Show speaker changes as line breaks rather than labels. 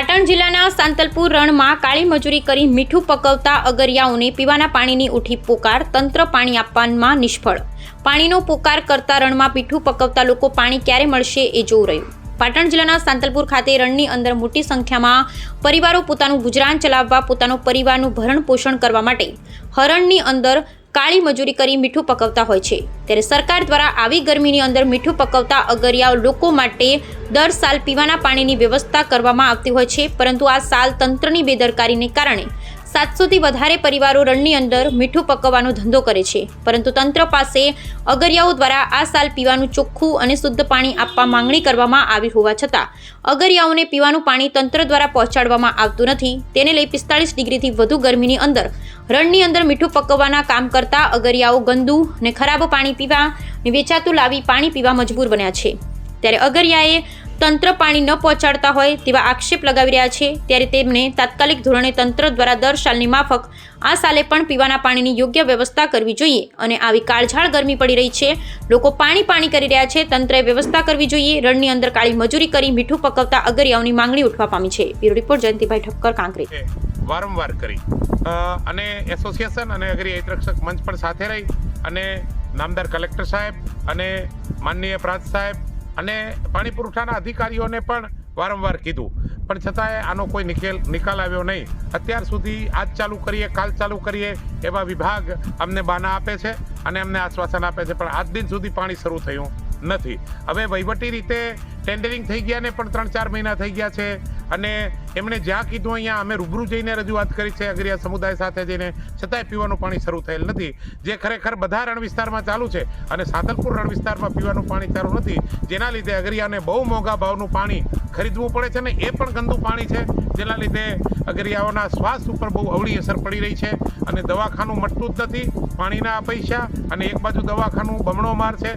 પાટણ જિલ્લાના સાંતલપુર રણમાં કાળી મજૂરી કરી મીઠું પકવતા અગરિયાઓને પીવાના પાણીની ઉઠી પોકાર, તંત્ર પાણી આપવામાં નિષ્ફળ. પાણીનો પોકાર કરતા રણમાં મીઠું પકવતા લોકો પાણી ક્યારે મળશે એ જોવું રહ્યું. પાટણ જિલ્લાના સાંતલપુર ખાતે રણની અંદર મોટી સંખ્યામાં પરિવારો પોતાનું ગુજરાન ચલાવવા, પોતાનો પરિવારનું ભરણ પોષણ કરવા માટે હરણની અંદર કાળી મજૂરી કરી મીઠું પકવતા હોય છે. ત્યારે સરકાર દ્વારા આવી ગરમીની અંદર મીઠું પકવતા અગરિયા લોકો માટે દર સાલ પીવાના પાણીની વ્યવસ્થા કરવામાં આવતી હોય છે. પરંતુ આ સાલ તંત્રની બેદરકારીને કારણે સાતસોથી વધારે પરિવારો રણની અંદર મીઠું પકવવાનો ધંધો કરે છે. પરંતુ તંત્ર પાસે અગરિયાઓ દ્વારા આ સાલ પીવાનું ચોખ્ખું અને શુદ્ધ પાણી આપવા માંગણી કરવામાં આવી હોવા છતાં, અગરિયાઓને પીવાનું પાણી તંત્ર દ્વારા પહોંચાડવામાં આવતું નથી. તેને લઈ પિસ્તાળીસ ડિગ્રીથી વધુ ગરમીની અંદર રણની અંદર મીઠું પકવવાના કામ કરતા અગરિયાઓ ગંદુ અને ખરાબ પાણી પીવા વેચાતું લાવી પાણી પીવા મજબૂર બન્યા છે. ત્યારે અગરિયાએ તંત્ર પાણી ન પહોંચાડતા હોય તેવા આક્ષેપ લગાવી રહ્યા છે. ત્યારે તેમને તાત્કાલિક ધોરણે તંત્ર દ્વારા દર સાલની માફક આ સાલે પણ પીવાના પાણીની યોગ્ય વ્યવસ્થા કરવી જોઈએ અને આવી કાળઝાળ ગરમી પડી રહી છે. લોકો પાણી પાણી કરી રહ્યા છે. તંત્રએ વ્યવસ્થા કરવી જોઈએ. રણની અંદર કાળી મજૂરી કરી મીઠું પકવતા અગરિયાઓની માંગણી ઉઠવા પામી છે. બ્યુરો રિપોર્ટ જયંતિભાઈ ઠક્કર કાંકરી
વારંવાર કરી. અને એસોસિએશન અને અગ્રી હિતરક્ષક મંચ પણ સાથે રહી અને નામદાર કલેક્ટર સાહેબ અને માનનીય પ્રાંત સાહેબ અને પાણી પુરવઠાના અધિકારીઓને પણ વારંવાર કીધું. પણ છતાંય આનો કોઈ નિકેલ, નિકાલ આવ્યો નહીં. અત્યાર સુધી આજ ચાલુ કરીએ, કાલ ચાલુ કરીએ એવા વિભાગ અમને બાના આપે છે અને અમને આશ્વાસન આપે છે, પણ આજ દિન સુધી પાણી શરૂ થયું નથી. હવે વહીવટી રીતે ટેન્ડરિંગ થઈ ગયા ને પણ ત્રણ ચાર મહિના થઈ ગયા છે. અને એમણે જ્યાં કીધું, અહીંયા અમે રૂબરૂ જઈને રજૂઆત કરી છે અગરિયા સમુદાય સાથે જઈને. છતાંય પીવાનું પાણી શરૂ થયેલ નથી. જે ખરેખર બધા રણ વિસ્તારમાં ચાલુ છે અને સાતલપુર રણ વિસ્તારમાં પીવાનું પાણી ચાલુ નથી, જેના લીધે અગરિયાને બહુ મોંઘા ભાવનું પાણી ખરીદવું પડે છે ને એ પણ ગંદુ પાણી છે, જેના લીધે અગરિયાઓના શ્વાસ ઉપર બહુ અવળી અસર પડી રહી છે અને દવાખાનું મટતું જ નથી, પાણીના પૈસા અને એક બાજુ દવાખાનું બમણો માર છે